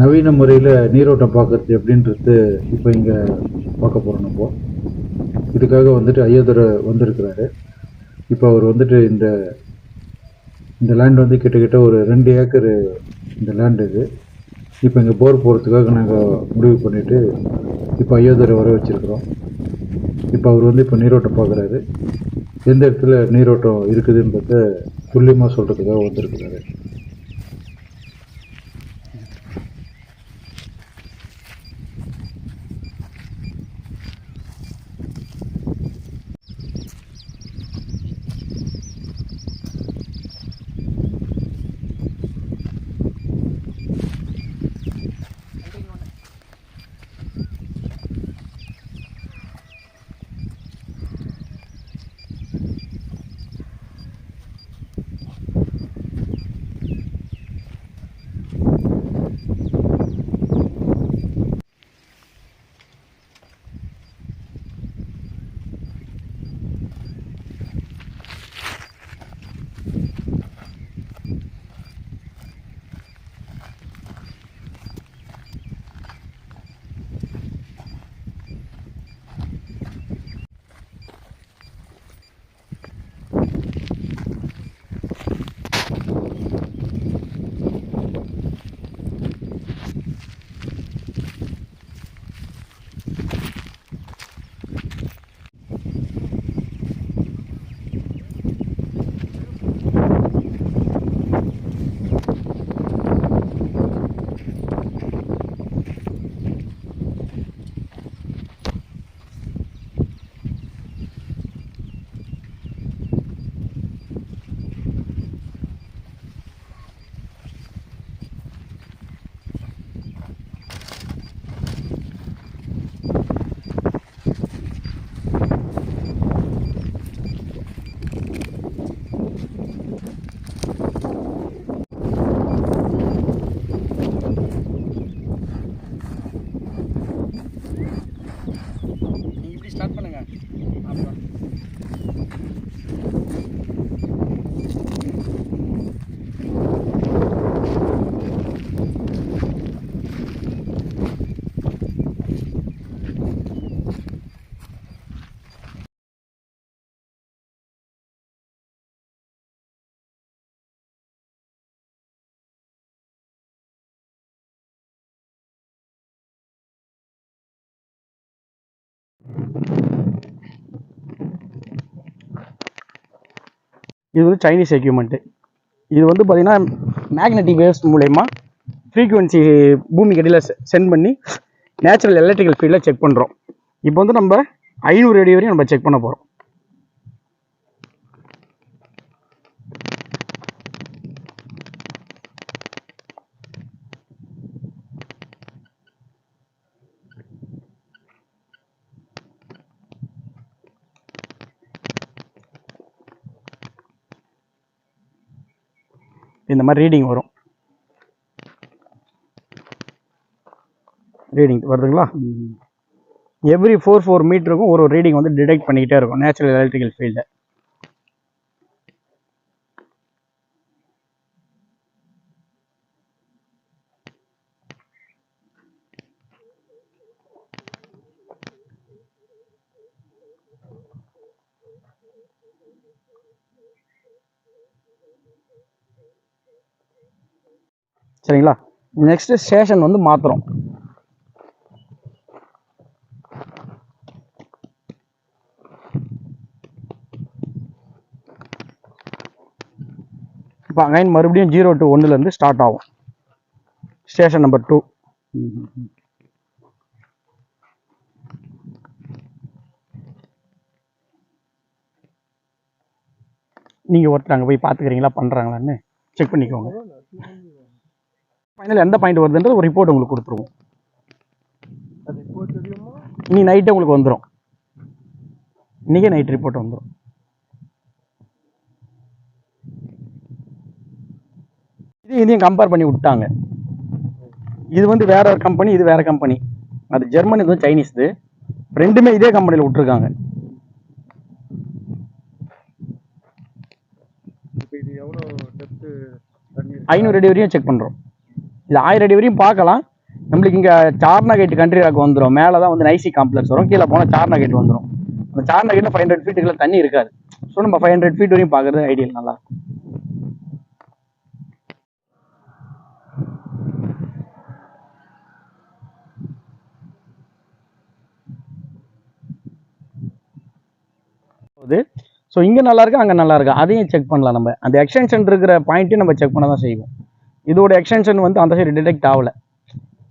நவீன முறையில் நீரோட்டம் பார்க்கறது எப்படின்றது இப்போ இங்கே பார்க்க போகிறோம் நம்ம. இதுக்காக வந்துட்டு ஐயதுரை வந்திருக்கிறாரு. இப்போ அவர் வந்துட்டு இந்த இந்த லேண்ட் வந்து கிட்டக்கிட்ட ஒரு ரெண்டு ஏக்கர் இந்த லேண்ட் இது. இப்போ இங்கே போர் போகிறதுக்காக நாங்கள் முடிவு பண்ணிவிட்டு இப்போ ஐயோதரை வர வச்சுருக்குறோம். இப்போ அவர் வந்து இப்போ நீரோட்டம் பார்க்குறாரு. எந்த இடத்துல நீரோட்டம் இருக்குதுன்றத துல்லியமாக சொல்கிறதுக்காக வந்திருக்கிறாரு. இது வந்து சைனீஸ் எக்யூப்மெண்ட்டு இது வந்து பார்த்திங்கன்னா மேக்னெட்டிக் வேவ்ஸ் மூலயமா ஃப்ரீக்குவென்சி பூமிக்கு அடியில் சென்ட் பண்ணி நேச்சுரல் எலக்ட்ரிக்கல் ஃபீல்டில் செக் பண்ணுறோம் இப்போ வந்து நம்ம ஐநூறு அடி வரையும் நம்ம செக் பண்ண போகிறோம் இந்த மாதிரி ரீடிங் வரும். ரீடிங் வருதுங்களா? எவ்ரி ஃபோர் ஃபோர் மீட்டருக்கும் ஒரு ரீடிங் வந்து டிடெக்ட் பண்ணிக்கிட்டே இருக்கும். நேச்சுரல் எலக்ட்ரிக்கல் ஃபீல்டை சரிங்களா? நெக்ஸ்ட் ஸ்டேஷன் வந்து மாத்துறோம் இப்போ அகைன் மறுபடியும் ஜீரோ டு ஒன்றுலேருந்து ஸ்டார்ட் ஆகும். ஸ்டேஷன் நம்பர் டூ நீங்கள் ஒருத்தர் அங்கே போய் பார்த்துக்கிறீங்களா பண்ணுறாங்களான்னு செக் பண்ணிக்கோங்க. ஃபைனல் எந்த பாயிண்ட் வருதுன்றது ஒரு ரிப்போர்ட் உங்களுக்கு கொடுத்துருவோம். இன்னி நைட்டே உங்களுக்கு வந்துடும் இன்றைக்கே நைட் ரிப்போர்ட் வந்துடும் இது இதையும் கம்பேர் பண்ணி விட்டாங்க. இது வந்து வேற ஒரு கம்பெனி இது வேற கம்பெனி அது ஜெர்மன் இது சைனீஸ் இது. ரெண்டுமே இதே கம்பெனியில் விட்டுருக்காங்க. ஐநூறு அடி வரையும் செக் பண்ணுறோம் இது ஆயிரம் அடி வரையும் பார்க்கலாம். நம்மளுக்கு இங்கே சார்னா கேட் கண்ட்ரி ராக் வந்துடும் மேலே தான் வந்து நைசி காம்ப்ளெக்ஸ் வரும். கீழே போனால் சார்னா கேட் வந்துடும் அந்த சார்னா கேட்டில் ஃபைவ் ஹண்ட்ரட் ஃபீட்டுக்குள்ள தண்ணி இருக்காது. ஸோ நம்ம ஃபைவ் ஹண்ட்ரட் ஃபீட் வரையும் பார்க்குறது ஐடியல் நல்லா இருக்கும். போகுது ஸோ இங்கே நல்லா இருக்கு? அங்கே நல்லா இருக்கு? அதையும் செக் பண்ணலாம் நம்ம. அந்த எக்ஸ்டென்ஷன் இருக்கிற பாயிண்ட்டையும் நம்ம செக் பண்ண தான் செய்வோம். இதோட எக்ஸ்டென்ஷன் வந்து அந்த சைடு டிடெக்ட் ஆகல.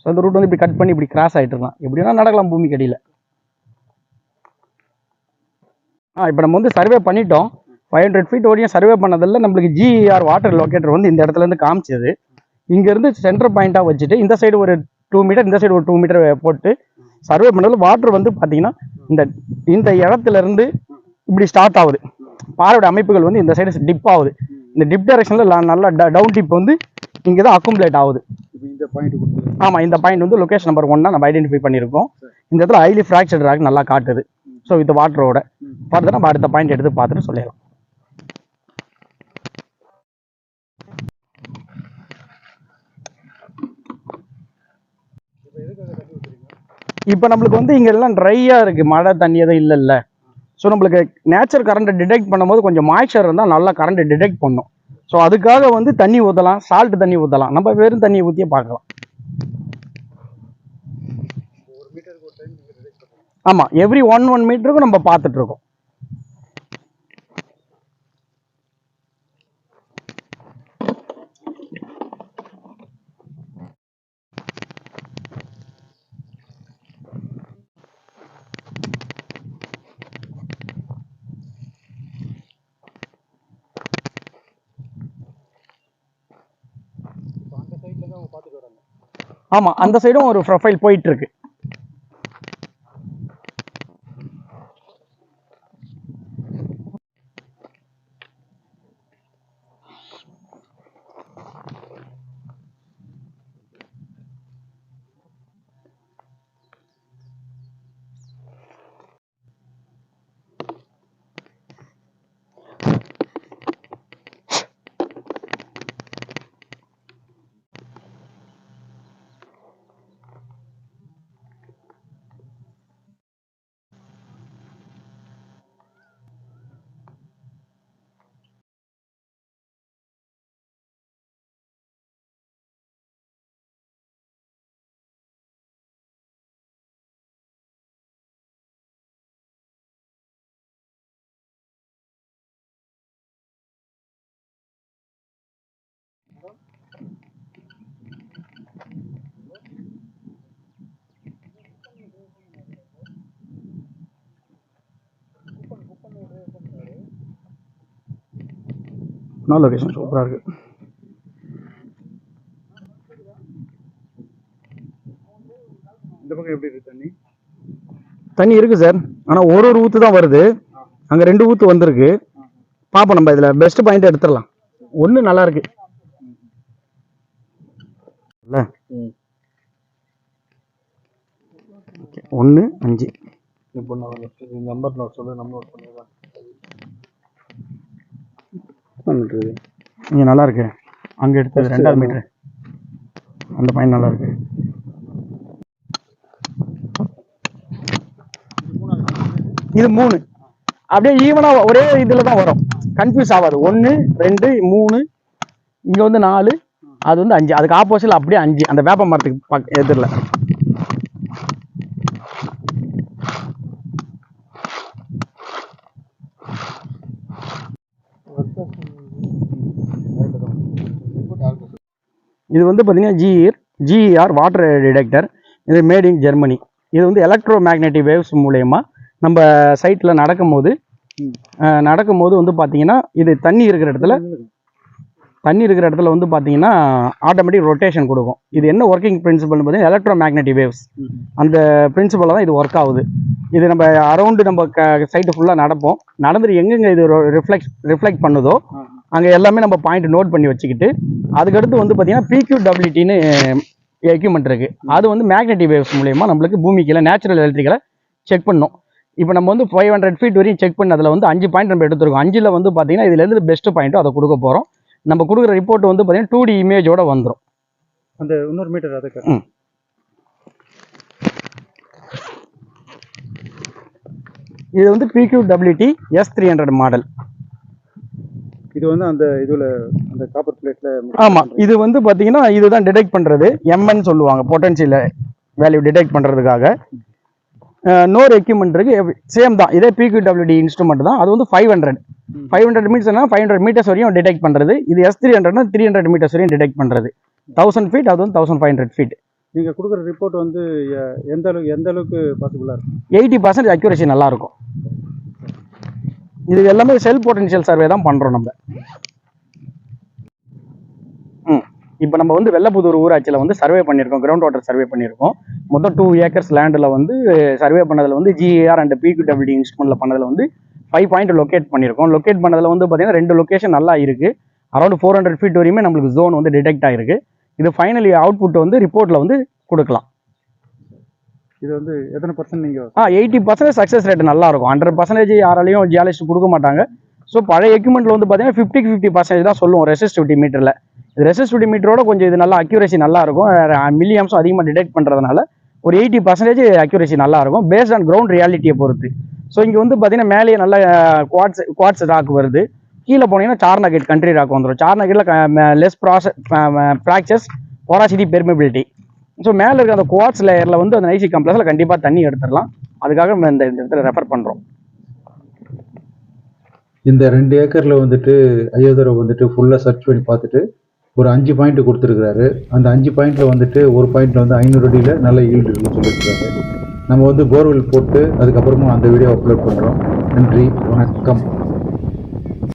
ஸோ அந்த ரூட் வந்து இப்படி கட் பண்ணி இப்படி கிராஸ் ஆகிட்டு இருக்கலாம் எப்படின்னா நடக்கலாம் பூமி கடியில் ஆ இப்போ நம்ம வந்து சர்வே பண்ணிட்டோம். ஃபைவ் ஹண்ட்ரட் ஃபீட் வரையும் சர்வே பண்ணதில் நம்மளுக்கு ஜிஆர் வாட்டர் லொக்கேட்டர் வந்து இந்த இடத்துல இருந்து காமிச்சது. இங்கேருந்து சென்டர் பாயிண்ட்டாக வச்சுட்டு இந்த சைடு ஒரு டூ மீட்டர் இந்த சைடு ஒரு டூ மீட்டர் போட்டு சர்வே பண்ணதில் வாட்டர் வந்து பார்த்தீங்கன்னா இந்த இந்த இடத்துல இருந்து இப்படி ஸ்டார்ட் ஆகுது. பாறையோட அமைப்புகள் வந்து இந்த சைடு டிப் ஆகுது. இந்த டிப் டைரக்ஷனில் நல்லா டவுன் டிப் வந்து இங்கே தான் அக்குமுலேட் ஆகுது இந்த பாயிண்ட் ஆமாம் இந்த பாயிண்ட் வந்து லொகேஷன் நம்பர் ஒன்னா நம்ம ஐடென்டிஃபை பண்ணியிருக்கோம். இந்த இடத்துல ஹைலி ஃப்ராக்சர் ராக் நல்லா காட்டுது. ஸோ வித் வாட்டரோட ஃபர்தர் நம்ம அடுத்த பாயிண்ட் எடுத்து பார்த்துட்டு சொல்லிடலாம். இப்போ நம்மளுக்கு வந்து இங்க எல்லாம் ட்ரையாக இருக்கு. மழை தண்ணி எதுவும் இல்லைல்ல. ஸோ நம்மளுக்கு நேச்சர் கரண்ட்டை டிடெக்ட் பண்ணும்போது கொஞ்சம் மாய்ச்சர் இருந்தால் நல்லா கரண்ட்டை டிடெக்ட் பண்ணும். ஸோ அதுக்காக வந்து தண்ணி ஊற்றலாம் சால்ட் தண்ணி ஊற்றலாம் நம்ம வெறும் தண்ணியை ஊற்றியே பார்க்கலாம். ஆமாம் எவ்ரி ஒன் ஒன் மீட்டருக்கும் நம்ம பார்த்துட்ருக்கோம் ஆமாம் அந்த சைடும் ஒரு ப்ரொஃபைல் போயிட்டு இருக்கு. இன்னொரு லொகேஷன் சூப்பராக இருக்கு. இந்த பக்கம் எப்படி இருக்கு தண்ணி? தண்ணி இருக்கு சார் ஆனால் ஒரு ஒரு ஊத்து தான் வருது. அங்கே ரெண்டு ஊத்து வந்திருக்கு. பார்ப்போம் நம்ம இதில் பெஸ்ட் பாயிண்ட் எடுத்துடலாம். ஒன்று நல்லா இருக்கு. இல்ல ஒன்று அஞ்சு. இப்போ நான் நம்பர் நான் சொல்ல நம்பர் பண்ணிடுறேன் பண்ணுறது இங்கே நல்லா இருக்கு. அங்கே எடுத்தது ரெண்டாவது மீட்ரு அந்த பாயிண்ட் நல்லா இருக்கு. இது மூணு. அப்படியே ஈவனா ஒரே இதுல தான் வரும். கன்ஃபியூஸ் ஆகாது. ஒன்று ரெண்டு மூணு. இங்க வந்து நாலு அது வந்து அஞ்சு அதுக்கு ஆப்போசிட்ல அப்படியே அஞ்சு. அந்த வேப்ப மரத்துக்கு பக் எதிரில். இது வந்து பார்த்தீங்கன்னா ஜிஇர் ஜிஇஆர் வாட்டர் டிடெக்டர் இது மேட் இன் ஜெர்மனி இது வந்து எலக்ட்ரோ மேக்னெட்டிக் வேவ்ஸ் மூலயமா நம்ம சைட்டில் நடக்கும்போது நடக்கும்போது வந்து பார்த்தீங்கன்னா இது தண்ணி இருக்கிற இடத்துல தண்ணி இருக்கிற இடத்துல வந்து பார்த்தீங்கன்னா ஆட்டோமேட்டிக் ரொட்டேஷன் கொடுக்கும். இது என்ன ஒர்க்கிங் பிரின்சிபல்னு பார்த்தீங்கன்னா எலக்ட்ரோ மேக்னெட்டிக் வேவ்ஸ் அந்த பிரின்சிபலில் தான் இது ஒர்க் ஆகுது. இது நம்ம அரௌண்டு நம்ம க சைட்டு ஃபுல்லாக நடப்போம். நடந்துட்டு எங்கெங்கே இது ரிஃப்ளெக்ட் ரிஃப்ளெக்ட் பண்ணுதோ அங்கே எல்லாமே நம்ம பாயிண்ட் நோட் பண்ணி வச்சுக்கிட்டு அதுக்கடுத்து வந்து பார்த்தீங்கன்னா பிக்யூடபிலிட்டின்னு எக்யூப்மெண்ட் இருக்குது அது வந்து மேக்னெட்டிக் வேவ்ஸ் மூலயமா நம்மளுக்கு பூமிக்கில் நேச்சுரல் எலக்ட்ரிக்கலை செக் பண்ணோம். இப்போ நம்ம வந்து ஃபைவ் ஹண்ட்ரட் ஃபீட் வரையும் செக் பண்ணதில் வந்து அஞ்சு பாயிண்ட் நம்ம எடுத்துருக்கோம். அஞ்சில் வந்து பார்த்தீங்கன்னா இதுலேருந்து பெஸ்ட்டு பாயிண்ட்டோ அதை கொடுக்க போகிறோம் நம்ம கொடுக்குற ரிப்போர்ட் வந்து பார்த்தீங்கன்னா டூ டி இமேஜோட வந்துடும் அந்த இன்னொரு மீட்டர் அதுக்கு. இது வந்து PQWT S three hundred model இது வந்து அந்த இதுல அந்த காப்பர் பிளேட்ல ஆமாம் இது வந்து பார்த்தீங்கன்னா இதுதான் டிடெக்ட் பண்ணுறது எம்என் சொல்லுவாங்க பொட்டன்ஷியல் வேல்யூ டிடெக்ட் பண்ணுறதுக்காக நோர் எக்யூப்மெண்ட் இருக்கு. சேம் தான். இதே பிக்யூடபிள்யூடி இன்ஸ்ட்ருமெண்ட் தான். அது வந்து ஃபைவ் ஹண்ட்ரட் ஃபைவ் ஹண்ட்ரட் மீட்டர்ஸ்னா ஃபைவ் ஹண்ட்ரட் மீட்டர்ஸ் வரையும் டிடெக்ட் பண்ணுறது இது எஸ் த்ரீ ஹண்ட்ரட்னா த்ரீ ஹண்ட்ரட் மீட்டர்ஸ் வரையும் டிடெக்ட் பண்ணுறது தௌசண்ட் ஃபீட் அது வந்து தௌசண்ட் ஃபைவ் ஹண்ட்ரட் ஃபீட் நீங்க கொடுக்குற ரிப்போர்ட் வந்து எந்த அளவுக்கு எந்த அளவுக்கு பாசிபிளா இருக்கும்? எயிட்டி பர்சன்ட் அக்யூரேசி நல்லா இருக்கும் இது எல்லாமே செல் பொட்டன்ஷியல் சர்வே தான் பண்ணுறோம் நம்ம. ம். இப்போ நம்ம வந்து வெள்ளப்புதூர் ஊராட்சியில் வந்து சர்வே பண்ணியிருக்கோம் கிரவுண்ட் வாட்டர் சர்வே பண்ணியிருக்கோம். மொத்தம் டூ ஏக்கர்ஸ் லேண்டில் வந்து சர்வே பண்ணதில் வந்து ஜிஏஆர் அண்ட் பிக்யூடபிள்யூடி இன்ஸ்ட்ருமெண்ட்டில் பண்ணதில் வந்து ஃபைவ் பாயிண்ட் லொக்கேட் பண்ணியிருக்கோம் லொக்கேட் பண்ணதில் வந்து பார்த்தீங்கன்னா ரெண்டு லொக்கேஷன் நல்லா இருக்குது அரௌண்ட் ஃபோர் ஹண்ட்ரட் ஃபீட் வரையுமே நம்மளுக்கு ஜோன் வந்து டிடெக்ட் ஆகிருக்கு இது ஃபைனலி அவுட்புட் வந்து ரிப்போர்ட்டில் வந்து கொடுக்கலாம். இது வந்து எத்தனை பர்சன்ட் நீங்க ஆ எயிட்டி பர்சன்டேஜ் சக்ஸஸ் ரேட் நல்லா இருக்கும். ஹண்ட்ரட் பர்சன்டேஜ் யாராலையும் ஜியாலஜிஸ்ட் கொடுக்க மாட்டாங்க. ஸோ பழைய எக்யூப்மெண்ட்ல வந்து பார்த்தீங்கன்னா ஃபிஃப்டிக்கு ஃபிஃப்டி பர்சன்டேஜ் தான் சொல்லுவோம் ரெசிஸ்டிவிட்டி மீட்டரில் இது ரெசிஸ்டிவிட்டி மீட்டரோட கொஞ்சம் இது நல்லா அக்யூரேசி நல்லா இருக்கும். மில்லியம்ஸும் அதிகமாக டிடெக்ட் பண்ணுறதுனால ஒரு எயிட்டி பர்சன்டேஜ் அக்யூரேசி நல்லா இருக்கும். பேஸ்ட் ஆன் கிரவுண்ட் ரியாலிட்டியை பொறுத்து. ஸோ இங்கே வந்து பார்த்தீங்கன்னா மேலேயே நல்ல குவாட்ஸ் குவாட்ஸ் ராக் வருது. கீழே போனீங்கன்னா சார்னகேட் கண்ட்ரி ராக் வந்துடும் சார்னகேட்டில் less process fractures porosity permeability so மேலே இருக்க அந்த குவாட்ஸ் லேயரில் வந்து அந்த நைசி கம்ப்ளஸில் கண்டிப்பாக தண்ணி எடுத்துடலாம். அதுக்காக நம்ம இந்த இந்த இடத்துல ரெஃபர் பண்ணுறோம் இந்த ரெண்டு ஏக்கரில் வந்துட்டு ஐயோதரை வந்துட்டு ஃபுல்லாக சர்ச் பண்ணி பார்த்துட்டு ஒரு அஞ்சு பாயிண்ட் கொடுத்துருக்குறாரு. அந்த அஞ்சு பாயிண்ட்ல வந்துட்டு ஒரு பாயிண்ட்ல வந்து ஐநூறு அடியில் நல்ல ஈல்டு இருக்குன்னு சொல்லியிருக்காரு நம்ம வந்து போர்வெல் போட்டு அதுக்கப்புறமா அந்த வீடியோ அப்லோட் பண்ணுறோம் நன்றி வணக்கம்.